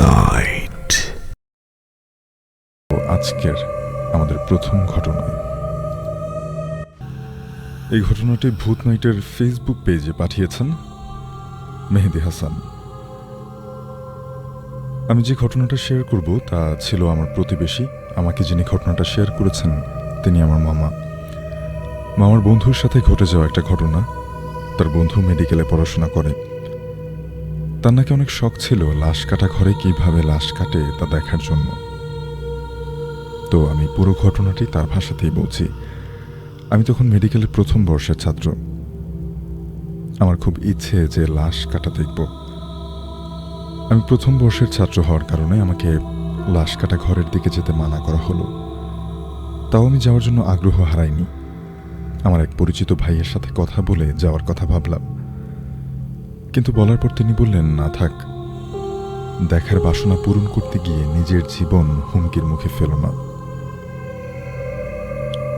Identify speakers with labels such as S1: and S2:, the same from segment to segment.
S1: Night আজকের আমাদের প্রথম ঘটনা এই ঘটনাটি ভূত নাইটের ফেসবুক পেজে পাঠিয়েছেন মেহেদি হাসান। আমি যে ঘটনাটা শেয়ার করব, তা ছিল আমার প্রতিবেশী। আমাকে যিনি ঘটনাটা শেয়ার করেছেন, তিনি আমার মামা। মামার বন্ধুর সাথে ঘটে যাওয়া একটা ঘটনা। তার বন্ধু মেডিকেলে পড়াশোনা করে। তার নাকি অনেক শখ ছিল লাশ কাটা ঘরে কীভাবে লাশ কাটে তা দেখার জন্য। তো আমি পুরো ঘটনাটি তার ভাষাতেই বলছি। আমি তখন মেডিকেলের প্রথম বর্ষের ছাত্র। আমার খুব ইচ্ছে যে লাশ কাটা দেখব। আমি প্রথম বর্ষের ছাত্র হওয়ার কারণে আমাকে লাশ কাটা ঘরের দিকে যেতে মানা করা হলো। তাও আমি যাওয়ার জন্য আগ্রহ হারাইনি। আমার এক পরিচিত ভাইয়ের সাথে কথা বলে যাওয়ার কথা ভাবলাম। কিন্তু বলার পর তিনি বললেন, না থাক। দেখার বাসনা পূরণ করতে গিয়ে নিজের জীবন হুমকির মুখে ফেলো না।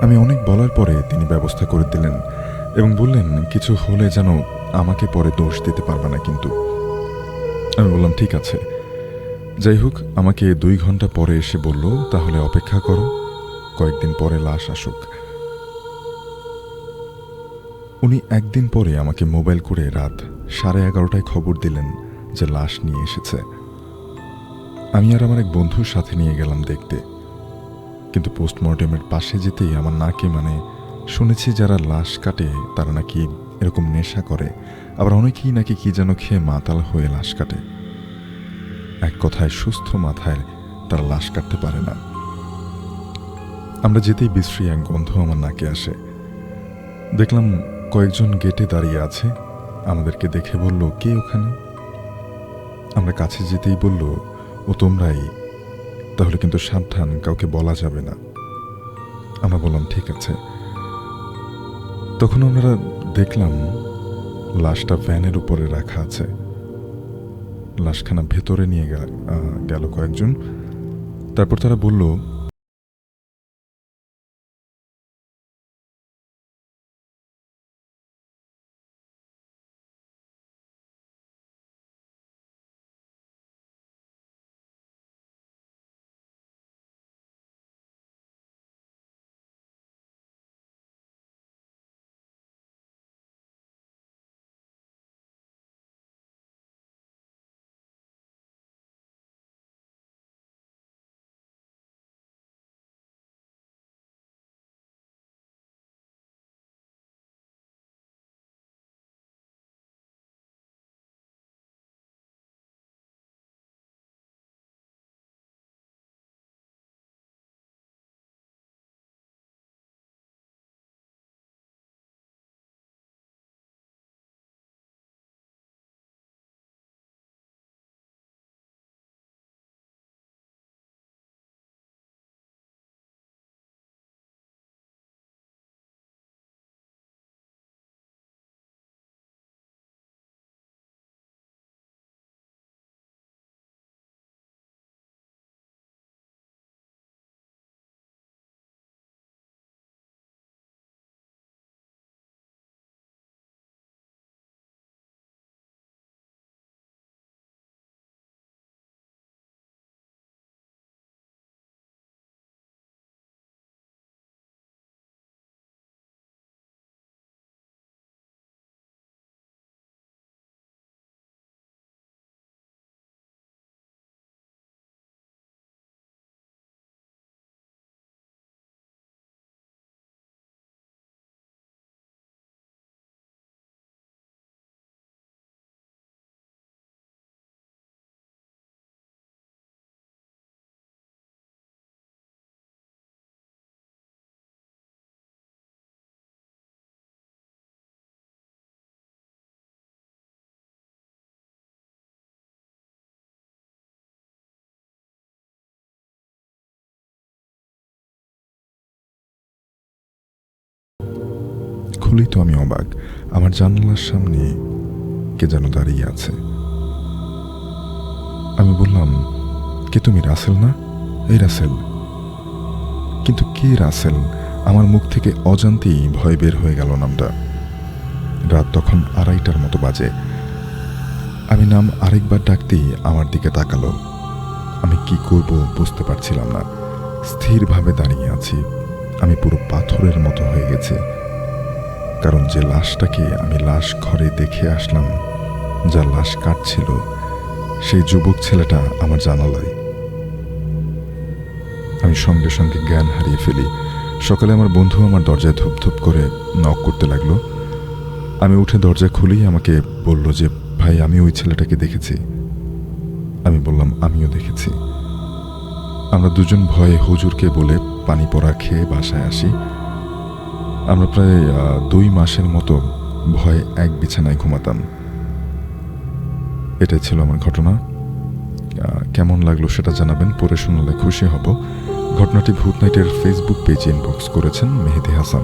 S1: আমি অনেক বলার পরে তিনি ব্যবস্থা করে দিলেন এবং বললেন, কিছু হলে যেন আমাকে পরে দোষ দিতে পারবে না কিন্তু। আমি বললাম, ঠিক আছে। যাই হোক, আমাকে দুই ঘণ্টা পরে এসে বলল, তাহলে অপেক্ষা করো। কয়েকদিন পরে লাশ আসুক। উনি একদিন পরে আমাকে মোবাইল করে রাত সাড়ে এগারোটায় খবর দিলেন যে লাশ নিয়ে এসেছে। আমি আর আমার এক বন্ধুর সাথে নিয়ে গেলাম দেখতে। কিন্তু পোস্টমর্টেমের পাশে যেতেই আমার নাকে মানে শুনেছি যারা লাশ কাটে, তারা নাকি এরকম নেশা করে। আবার অনেকেই নাকি কি যেন খেয়ে মাতাল হয়ে লাশ কাটে। এক কথায় সুস্থ মাথায় তারা লাশ কাটতে পারে না। আমরা যেতেই বিশ্রী এক গন্ধ আমার নাকে আসে। দেখলাম কয়েকজন গেটে দাঁড়িয়ে আছে। আমাদেরকে দেখে বলল, কে ওখানে? আমরা কাছে যেতেই বলল, ও তোমরাই। তাহলে কিন্তু সাবধান, কাউকে বলা যাবে না। আমরা বললাম, ঠিক আছে। তখন আমরা দেখলাম, লাশটা ভ্যানের উপরে রাখা আছে। লাশখানা ভেতরে নিয়ে গেল কয়েকজন। তারপর তারা বলল খুলেই তো আমি অবাক। আমার জানালার সামনে কে যেন দাঁড়িয়ে আছে। আমি বললাম, কে তুমি, রাসেল না? এই রাসেল। কিন্তু কে রাসেল? আমার মুখ থেকে অজান্তেই ভয় বের হয়ে গেল নামটা। রাত তখন আড়াইটার মতো বাজে। আমি নাম আরেকবার ডাকতেই আমার দিকে তাকালো। আমি কি করব বুঝতে পারছিলাম না। স্থিরভাবে দাঁড়িয়ে আছি। আমি পুরো পাথরের মতো হয়ে গেছি। কারণ যে লাশটাকে আমি লাশ ঘরে দেখে আসলাম, যা লাশ কাটছিল, সেই যুবক ছেলেটা আমার জানালায়। আমি সঙ্গে সঙ্গে জ্ঞান হারিয়ে ফেলি। সকালে আমার বন্ধু আমার দরজায় ধুপ ধুপ করে নক করতে লাগল। আমি উঠে দরজা খুলেই আমাকে বলল যে, ভাই, আমি ওই ছেলেটাকে দেখেছি। আমি বললাম, আমিও দেখেছি। আমরা দুজন ভয়ে হুজুরকে বলে পানি পড়া খেয়ে বাসায় আসি। আমরা প্রায় দুই মাসের মতো ভয়ে এক বিছানায় ঘুমাতাম। এটাই ছিল আমার ঘটনা। কেমন লাগল সেটা জানাবেন পরে শুনলে খুশি হব। ঘটনাটি ভূত নাইটের ফেসবুক পেজে ইনবক্স করেছেন মেহেদি হাসান।